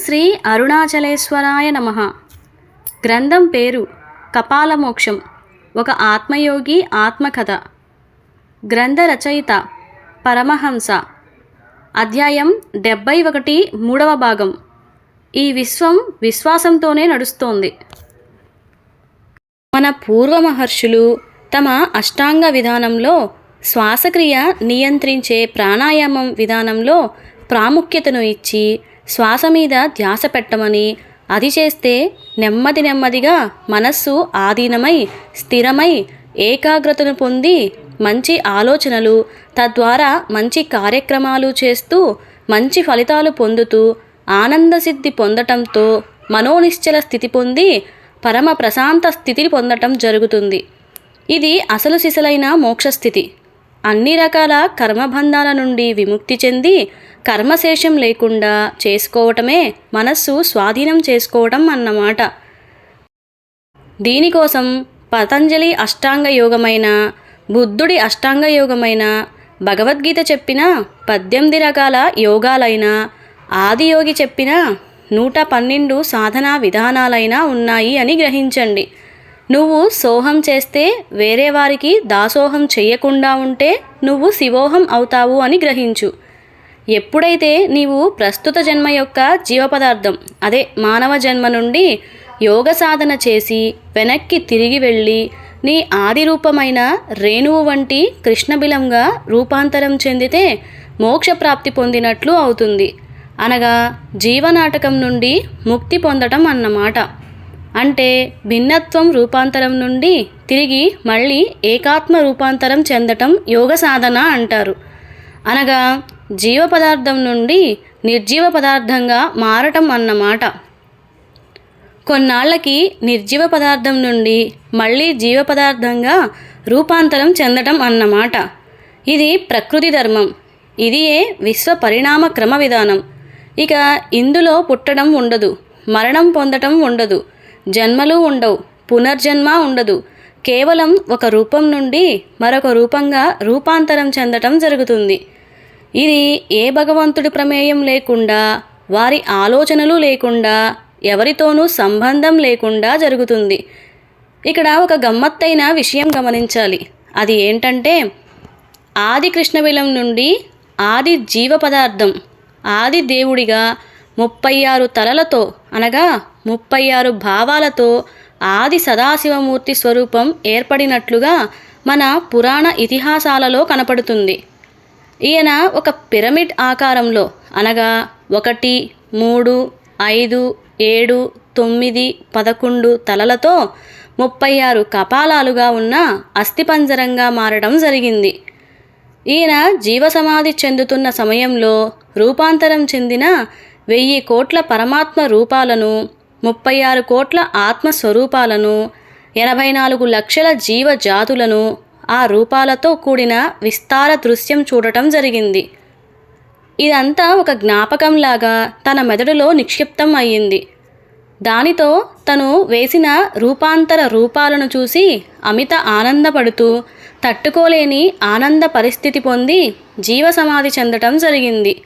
శ్రీ అరుణాచలేశ్వరాయ నమ. గ్రంథం పేరు కపాలమోక్షం ఒక ఆత్మయోగి ఆత్మకథ. గ్రంథ రచయిత పరమహంస. అధ్యాయం డెబ్బై ఒకటి మూడవ భాగం. ఈ విశ్వం విశ్వాసంతోనే నడుస్తోంది. మన పూర్వ మహర్షులు తమ అష్టాంగ విధానంలో శ్వాసక్రియ నియంత్రించే ప్రాణాయామం విధానంలో ప్రాముఖ్యతను ఇచ్చి శ్వాస మీద ధ్యాస పెట్టమని. అది చేస్తే నెమ్మది నెమ్మదిగా మనస్సు ఆధీనమై స్థిరమై ఏకాగ్రతను పొంది మంచి ఆలోచనలు తద్వారా మంచి కార్యక్రమాలు చేస్తూ మంచి ఫలితాలు పొందుతూ ఆనందసిద్ధి పొందటంతో మనోనిశ్చల స్థితి పొంది పరమ ప్రశాంత స్థితిని పొందటం జరుగుతుంది. ఇది అసలు సిసలైన మోక్షస్థితి. అన్ని రకాల కర్మబంధాల నుండి విముక్తి చెంది కర్మశేషం లేకుండా చేసుకోవటమే మనస్సు స్వాధీనం చేసుకోవటం అన్నమాట. దీనికోసం పతంజలి అష్టాంగ యోగమైన బుద్ధుడి అష్టాంగ యోగమైన భగవద్గీత చెప్పిన పద్దెనిమిది రకాల యోగాలైన ఆదియోగి చెప్పిన నూట పన్నెండు సాధనా విధానాలైనా ఉన్నాయి అని గ్రహించండి. నువ్వు సోహం చేస్తే వేరే వారికి దాసోహం చెయ్యకుండా ఉంటే నువ్వు శివోహం అవుతావు అని గ్రహించు. ఎప్పుడైతే నీవు ప్రస్తుత జన్మ యొక్క జీవ పదార్థం అదే మానవ జన్మ నుండి యోగ సాధన చేసి వెనక్కి తిరిగి వెళ్ళి నీ ఆది రూపమైన రేణువు వంటి కృష్ణబిలంగా రూపాంతరం చెందితే మోక్ష ప్రాప్తి పొందినట్లు అవుతుంది. అనగా జీవనాటకం నుండి ముక్తి పొందటం అన్నమాట. అంటే భిన్నత్వం రూపాంతరం నుండి తిరిగి మళ్ళీ ఏకాత్మ రూపాంతరం చెందటం యోగ సాధన అంటారు. అనగా జీవ పదార్థం నుండి నిర్జీవ పదార్థంగా మారటం అన్నమాట. కొన్నాళ్ళకి నిర్జీవ పదార్థం నుండి మళ్ళీ జీవ పదార్థంగా రూపాంతరం చెందటం అన్నమాట. ఇది ప్రకృతి ధర్మం. ఇదియే విశ్వ పరిణామ క్రమ విధానం ఇక ఇందులో పుట్టడం ఉండదు మరణం పొందటం ఉండదు. జన్మలు ఉండవు పునర్జన్మ ఉండదు. కేవలం ఒక రూపం నుండి మరొక రూపంగా రూపాంతరం చెందటం జరుగుతుంది. ఇది ఏ భగవంతుడి ప్రమేయం లేకుండా వారి ఆలోచనలు లేకుండా ఎవరితోనూ సంబంధం లేకుండా జరుగుతుంది. ఇక్కడ ఒక గమ్మత్తైన విషయం గమనించాలి. అది ఏంటంటే ఆది కృష్ణవిలం నుండి ఆది జీవ పదార్థం ఆది దేవుడిగా ముప్పై ఆరు తలలతో అనగా ముప్పై ఆరు భావాలతో ఆది సదాశివమూర్తి స్వరూపం ఏర్పడినట్లుగా మన పురాణ ఇతిహాసాలలో కనపడుతుంది. ఈయన ఒక పిరమిడ్ ఆకారంలో అనగా ఒకటి మూడు ఐదు ఏడు తొమ్మిది పదకొండు తలలతో ముప్పై ఆరు కపాలాలుగా ఉన్న అస్థిపంజరంగా మారడం జరిగింది. ఈయన జీవసమాధి చెందుతున్న సమయంలో రూపాంతరం చెందిన వెయ్యి కోట్ల పరమాత్మ రూపాలను ముప్పై ఆరు కోట్ల ఆత్మస్వరూపాలను ఎనభై నాలుగు లక్షల జీవ జాతులను ఆ రూపాలతో కూడిన విస్తార దృశ్యం చూడటం జరిగింది. ఇదంతా ఒక జ్ఞాపకంలాగా తన మెదడులో నిక్షిప్తం అయ్యింది. దానితో తను వేసిన రూపాంతర రూపాలను చూసి అమిత ఆనందపడుతూ తట్టుకోలేని ఆనంద పరిస్థితి పొంది జీవసమాధి చెందటం జరిగింది.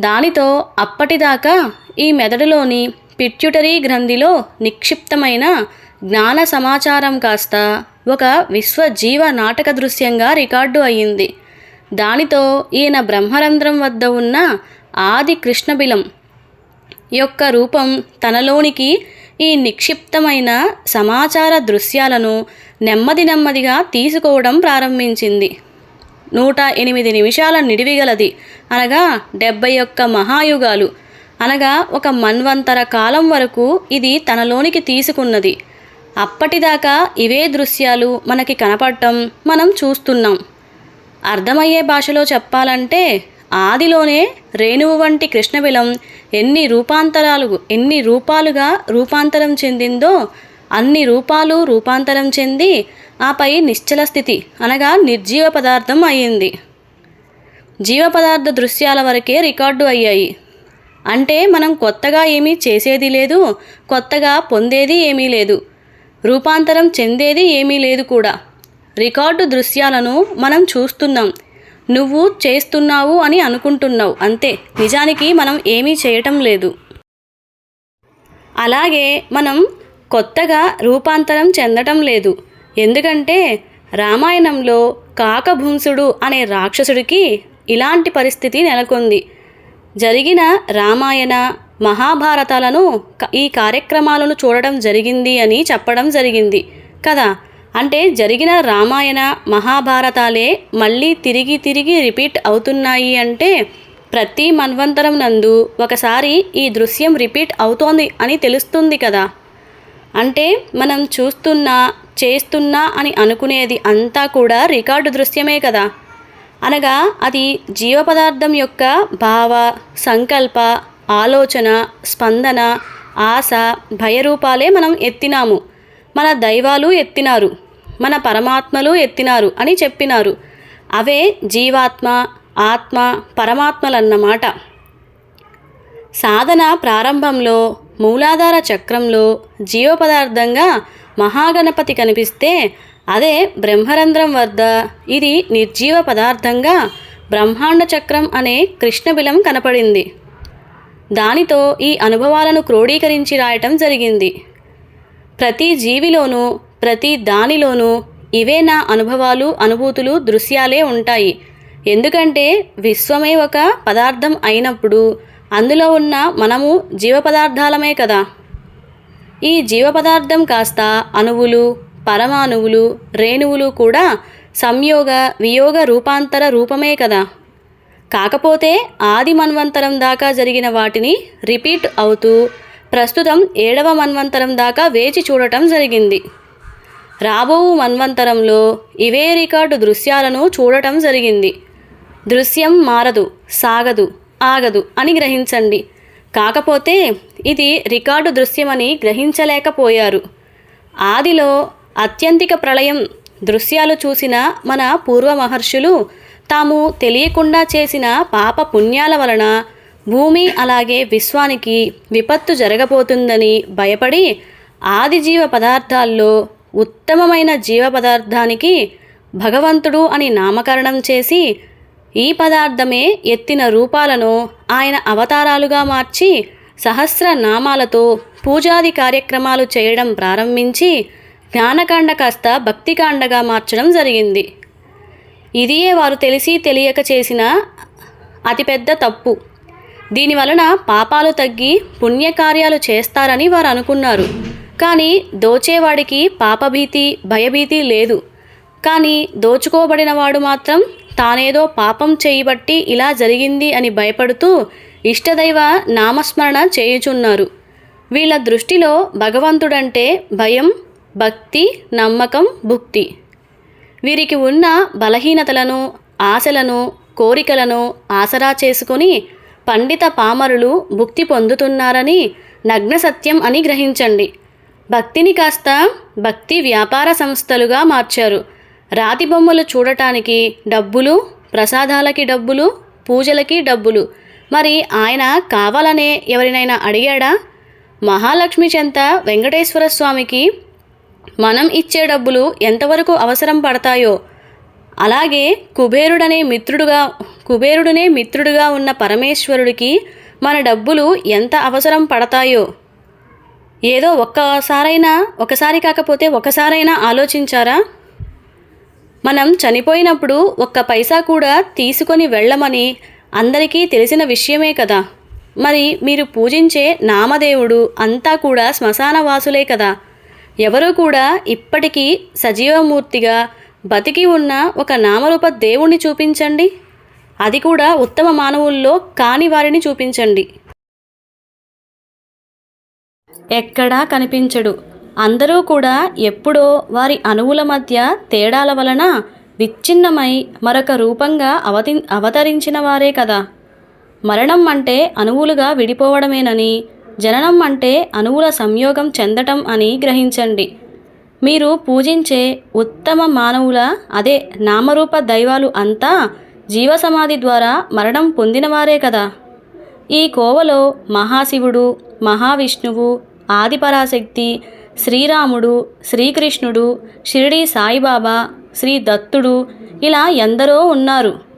దానితో అప్పటిదాకా ఈ మెదడులోని పిట్యుటరీ గ్రంథిలో నిక్షిప్తమైన జ్ఞాన సమాచారం కాస్త ఒక విశ్వజీవ నాటక దృశ్యంగా రికార్డు అయ్యింది. దానితో ఈయన బ్రహ్మరంధ్రం వద్ద ఉన్న ఆది కృష్ణబిలం యొక్క రూపం తనలోనికి ఈ నిక్షిప్తమైన సమాచార దృశ్యాలను నెమ్మది నెమ్మదిగా తీసుకోవడం ప్రారంభించింది. నూట ఎనిమిది నిమిషాల నిడివిగలది అనగా డెబ్బై ఒక్క మహాయుగాలు. అనగా ఒక మన్వంతర కాలం వరకు ఇది తనలోనికి తీసుకున్నది. అప్పటిదాకా ఇవే దృశ్యాలు మనకి కనపడటం మనం చూస్తున్నాం. అర్థమయ్యే భాషలో చెప్పాలంటే ఆదిలోనే రేణువు వంటి కృష్ణబిలం ఎన్ని రూపాంతరాలు ఎన్ని రూపాలుగా రూపాంతరం చెందిందో అన్ని రూపాలు రూపాంతరం చెంది ఆపై నిశ్చల స్థితి అనగా నిర్జీవ పదార్థం అయ్యింది. జీవ పదార్థ దృశ్యాల వరకే రికార్డు అయ్యాయి. అంటే మనం కొత్తగా ఏమీ చేసేది లేదు కొత్తగా పొందేది ఏమీ లేదు రూపాంతరం చెందేది ఏమీ లేదు కూడా. రికార్డు దృశ్యాలను మనం చూస్తున్నాం. నువ్వు చేస్తున్నావు అని అనుకుంటున్నావు అంతే. నిజానికి మనం ఏమీ చేయటం లేదు. అలాగే మనం కొత్తగా రూపాంతరం చెందటం లేదు. ఎందుకంటే రామాయణంలో కాకభుంసుడు అనే రాక్షసుడికి ఇలాంటి పరిస్థితి నెలకొంది. జరిగిన రామాయణ మహాభారతాలను ఈ కార్యక్రమాలను చూడడం జరిగింది అని చెప్పడం జరిగింది. కదా? అంటే జరిగిన రామాయణ మహాభారతాలే మళ్ళీ తిరిగి తిరిగి రిపీట్ అవుతున్నాయి అంటే ప్రతి మన్వంతరం నందు ఒకసారి ఈ దృశ్యం రిపీట్ అవుతోంది అని తెలుస్తుంది కదా? అంటే మనం చూస్తున్నా చేస్తున్నా అని అనుకునేది అంతా కూడా రికార్డు దృశ్యమే కదా? అనగా అది జీవ పదార్థం యొక్క భావ సంకల్ప ఆలోచన స్పందన ఆశ భయరూపాలే మనం ఎత్తినాము. మన దైవాలు ఎత్తినారు. మన పరమాత్మలు ఎత్తినారు అని చెప్పినారు. అవే జీవాత్మ ఆత్మ పరమాత్మలన్నమాట. సాధన ప్రారంభంలో మూలాధార చక్రంలో జీవ పదార్థంగా మహాగణపతి కనిపిస్తే అదే బ్రహ్మరంధ్రం వద్ద ఇది నిర్జీవ పదార్థంగా బ్రహ్మాండ చక్రం అనే కృష్ణబిలం కనపడింది. దానితో ఈ అనుభవాలను క్రోడీకరించి రాయటం జరిగింది. ప్రతి జీవిలోనూ ప్రతి దానిలోనూ ఇవే నా అనుభవాలు అనుభూతులు దృశ్యాలే ఉంటాయి. ఎందుకంటే విశ్వమే ఒక పదార్థం అయినప్పుడు అందులో ఉన్న మనము జీవ పదార్థాలమే కదా. ఈ జీవ పదార్థం కాస్త అణువులు పరమాణువులు రేణువులు కూడా సంయోగ వియోగ రూపాంతర రూపమే కదా. కాకపోతే ఆది మన్వంతరం దాకా జరిగిన వాటిని రిపీట్ అవుతూ ప్రస్తుతం ఏడవ మన్వంతరం దాకా వేచి చూడటం జరిగింది. రాబో మన్వంతరంలో ఇవే రికార్డు దృశ్యాలను చూడటం జరిగింది. దృశ్యం మారదు సాగదు ఆగదు అని గ్రహించండి. కాకపోతే ఇది రికార్డు దృశ్యమని గ్రహించలేకపోయారు. ఆదిలో అత్యంతిక ప్రళయం దృశ్యాలు చూసిన మన పూర్వ మహర్షులు తాము తెలియకుండా చేసిన పాప పుణ్యాల వలన భూమి అలాగే విశ్వానికి విపత్తు జరగబోతుందని భయపడి ఆది జీవ పదార్థాల్లో ఉత్తమమైన జీవ పదార్థానికి భగవంతుడు అని నామకరణం చేసి ఈ పదార్థమే ఎత్తిన రూపాలను ఆయన అవతారాలుగా మార్చి సహస్ర నామాలతో పూజాది కార్యక్రమాలు చేయడం ప్రారంభించి జ్ఞానకాండ కాస్త భక్తికాండగా మార్చడం జరిగింది. ఇదియే వారు తెలిసి తెలియక చేసిన అతిపెద్ద తప్పు. దీని వలన పాపాలు తగ్గి పుణ్యకార్యాలు చేస్తారని వారు అనుకున్నారు. కానీ దోచేవాడికి పాపభీతి భయభీతి లేదు. కానీ దోచుకోబడిన వాడు మాత్రం తానేదో పాపం చేయబట్టి ఇలా జరిగింది అని భయపడుతూ ఇష్టదైవ నామస్మరణ చేయుచున్నారు. వీళ్ళ దృష్టిలో భగవంతుడంటే భయం భక్తి నమ్మకం భుక్తి. వీరికి ఉన్న బలహీనతలను ఆశలను కోరికలను ఆసరా చేసుకొని పండిత పామరులు భుక్తి పొందుతున్నారని నగ్న సత్యం అని గ్రహించండి. భక్తిని కాస్త భక్తి వ్యాపార సంస్థలుగా మార్చారు. రాతి బొమ్మలు చూడటానికి డబ్బులు ప్రసాదాలకి డబ్బులు పూజలకి డబ్బులు. మరి ఆయన కావాలనే ఎవరినైనా అడిగాడా? మహాలక్ష్మి చెంత వెంకటేశ్వర స్వామికి మనం ఇచ్చే డబ్బులు ఎంతవరకు అవసరం పడతాయో. అలాగే కుబేరుడనే మిత్రుడుగా కుబేరుడునే మిత్రుడుగా ఉన్న పరమేశ్వరుడికి మన డబ్బులు ఎంత అవసరం పడతాయో. ఏదో ఒక్కసారైనా ఒకసారి కాకపోతే ఒకసారైనా ఆలోచించారా? మనం చనిపోయినప్పుడు ఒక్క పైసా కూడా తీసుకొని వెళ్ళమని అందరికీ తెలిసిన విషయమే కదా. మరి మీరు పూజించే నామదేవుడు అంతా కూడా శ్మశాన వాసులే కదా. ఎవరు కూడా ఇప్పటికీ సజీవమూర్తిగా బతికి ఉన్న ఒక నామరూప దేవుణ్ణి చూపించండి. అది కూడా ఉత్తమ మానవుల్లో కాని వారిని చూపించండి. ఎక్కడా కనిపించడు. అందరూ కూడా ఎప్పుడో వారి అణువుల మధ్య తేడాల వలన విచ్ఛిన్నమై మరొక రూపంగా అవతి అవతరించిన వారే కదా. మరణం అంటే అణువులుగా విడిపోవడమేనని జననం అంటే అణువుల సంయోగం చెందటం అని గ్రహించండి. మీరు పూజించే ఉత్తమ మానవుల అదే నామరూప దైవాలు అంతా జీవసమాధి ద్వారా మరణం పొందినవారే కదా. ఈ కోవలో మహాశివుడు మహావిష్ణువు ఆదిపరాశక్తి శ్రీరాముడు శ్రీకృష్ణుడు షిరిడి సాయిబాబా శ్రీ దత్తుడు ఇలా ఎందరో ఉన్నారు.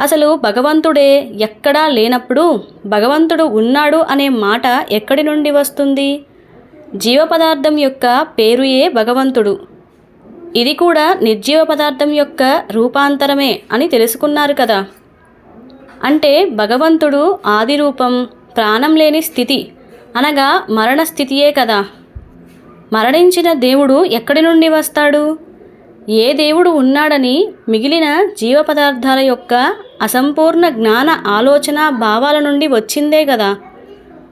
అసలు భగవంతుడే ఎక్కడా లేనప్పుడు భగవంతుడు ఉన్నాడు అనే మాట ఎక్కడి నుండి వస్తుంది? జీవ పదార్థం యొక్క పేరుయే భగవంతుడు. ఇది కూడా నిర్జీవ పదార్థం యొక్క రూపాంతరమే అని తెలుసుకున్నారు కదా. అంటే భగవంతుడు ఆది రూపం ప్రాణం లేని స్థితి అనగా మరణ స్థితియే కదా. మరణించిన దేవుడు ఎక్కడి నుండి వస్తాడు? ఏ దేవుడు ఉన్నాడని మిగిలిన జీవ పదార్థాల యొక్క అసంపూర్ణ జ్ఞాన ఆలోచన భావాల నుండి వచ్చిందే కదా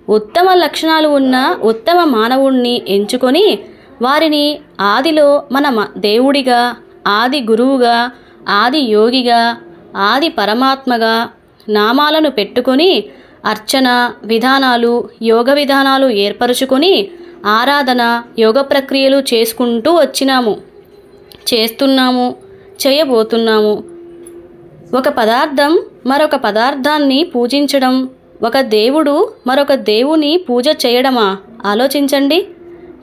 ఉత్తమ లక్షణాలు ఉన్న ఉత్తమ మానవుణ్ణి ఎంచుకొని వారిని ఆదిలో మన దేవుడిగా ఆది గురువుగా ఆది యోగిగా ఆది పరమాత్మగా నామాలను పెట్టుకొని అర్చన విధానాలు యోగ విధానాలు ఏర్పరచుకొని ఆరాధన యోగ ప్రక్రియలు చేసుకుంటూ వచ్చినాము. చేస్తున్నాము చేయబోతున్నాము. ఒక పదార్థం మరొక పదార్థాన్ని పూజించడం ఒక దేవుడు మరొక దేవుని పూజ చేయడమా? ఆలోచించండి.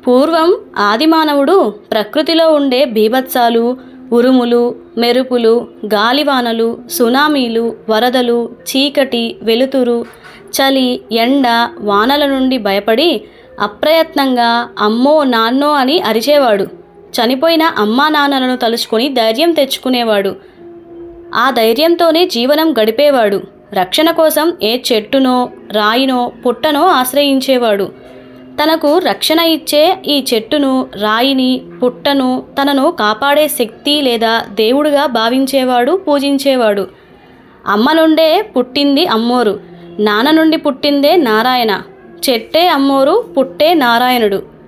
పూర్వం ఆదిమానవుడు ప్రకృతిలో ఉండే బీభత్సాలు ఉరుములు మెరుపులు గాలివానలు సునామీలు వరదలు చీకటి వెలుతురు చలి ఎండ వానల నుండి భయపడి అప్రయత్నంగా అమ్మో నాన్నో అని అరిచేవాడు. చనిపోయిన అమ్మా నాన్నలను తలుచుకొని ధైర్యం తెచ్చుకునేవాడు. ఆ ధైర్యంతోనే జీవనం గడిపేవాడు. రక్షణ కోసం ఏ చెట్టునో రాయినో పుట్టనో ఆశ్రయించేవాడు. తనకు రక్షణ ఇచ్చే ఈ చెట్టును రాయిని పుట్టను తనను కాపాడే శక్తి లేదా దేవుడుగా భావించేవాడు పూజించేవాడు. అమ్మ నుండే పుట్టింది అమ్మోరు. నాన్న నుండి పుట్టిందే నారాయణ. చెట్టే అమ్మోరు పుట్టే నారాయణుడు.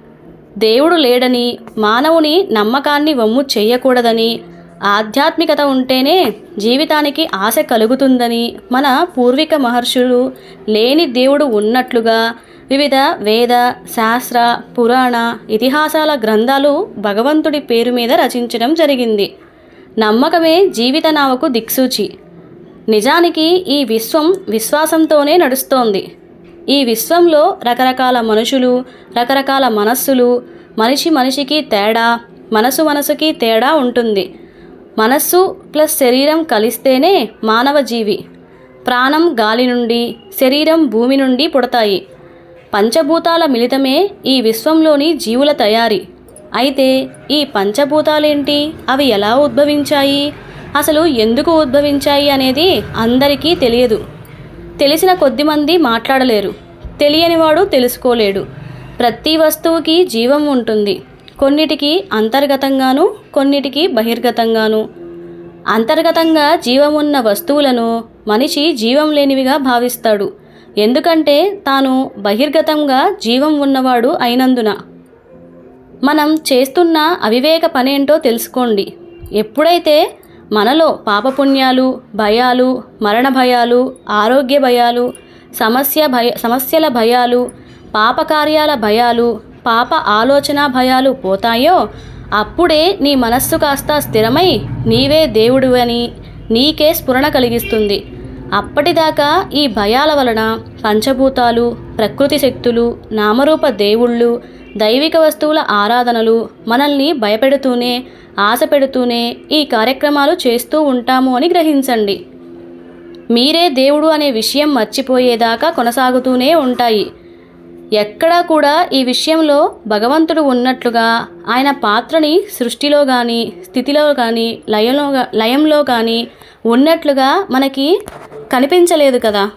దేవుడు లేడని మానవుని నమ్మకాన్ని వమ్ము చేయకూడదని ఆధ్యాత్మికత ఉంటేనే జీవితానికి ఆశ కలుగుతుందని మన పూర్వీక మహర్షులు లేని దేవుడు ఉన్నట్లుగా వివిధ వేద శాస్త్ర పురాణ ఇతిహాసాల గ్రంథాలు భగవంతుడి పేరు మీద రచించడం జరిగింది. నమ్మకమే జీవిత నావకు దిక్సూచి. నిజానికి ఈ విశ్వం విశ్వాసంతోనే నడుస్తోంది. ఈ విశ్వంలో రకరకాల మనుషులు రకరకాల మనస్సులు మనిషి మనిషికి తేడా మనసు మనసుకి తేడా ఉంటుంది. మనస్సు ప్లస్ శరీరం కలిస్తేనే మానవ జీవి. ప్రాణం గాలి నుండి శరీరం భూమి నుండి పుడతాయి. పంచభూతాల మిళితమే ఈ విశ్వంలోని జీవుల తయారీ. అయితే ఈ పంచభూతాలేంటి? అవి ఎలా ఉద్భవించాయి? అసలు ఎందుకు ఉద్భవించాయి అనేది అందరికీ తెలియదు. తెలిసిన కొద్దిమంది మాట్లాడలేరు. తెలియనివాడు తెలుసుకోలేడు. ప్రతి వస్తువుకి జీవం ఉంటుంది. కొన్నిటికి అంతర్గతంగాను కొన్నిటికి బహిర్గతంగాను. అంతర్గతంగా జీవం ఉన్న వస్తువులను మనిషి జీవం లేనివిగా భావిస్తాడు. ఎందుకంటే తాను బహిర్గతంగా జీవం ఉన్నవాడు అయినందున. మనం చేస్తున్న అవివేక పనేంటో తెలుసుకోండి. ఎప్పుడైతే మనలో పాపపుణ్యాలు భయాలు మరణ భయాలు ఆరోగ్య భయాలు సమస్య భయ సమస్యల భయాలు పాపకార్యాల భయాలు పాప ఆలోచన భయాలు పోతాయో అప్పుడే నీ మనస్సు కాస్త స్థిరమై నీవే దేవుడు అని నీకే స్ఫురణ కలిగిస్తుంది. అప్పటిదాకా ఈ భయాల వలన పంచభూతాలు ప్రకృతి శక్తులు నామరూప దేవుళ్ళు దైవిక వస్తువుల ఆరాధనలు మనల్ని భయపెడుతూనే ఆశ పెడుతూనే ఈ కార్యక్రమాలు చేస్తూ ఉంటాము అని గ్రహించండి. మీరే దేవుడు అనే విషయం మర్చిపోయేదాకా కొనసాగుతూనే ఉంటాయి. ఎక్కడా కూడా ఈ విషయంలో భగవంతుడు ఉన్నట్లుగా ఆయన పాత్రని సృష్టిలో కానీ స్థితిలో కానీ లయంలో లయంలో కానీ ఉన్నట్లుగా మనకి కనిపించలేదు కదా.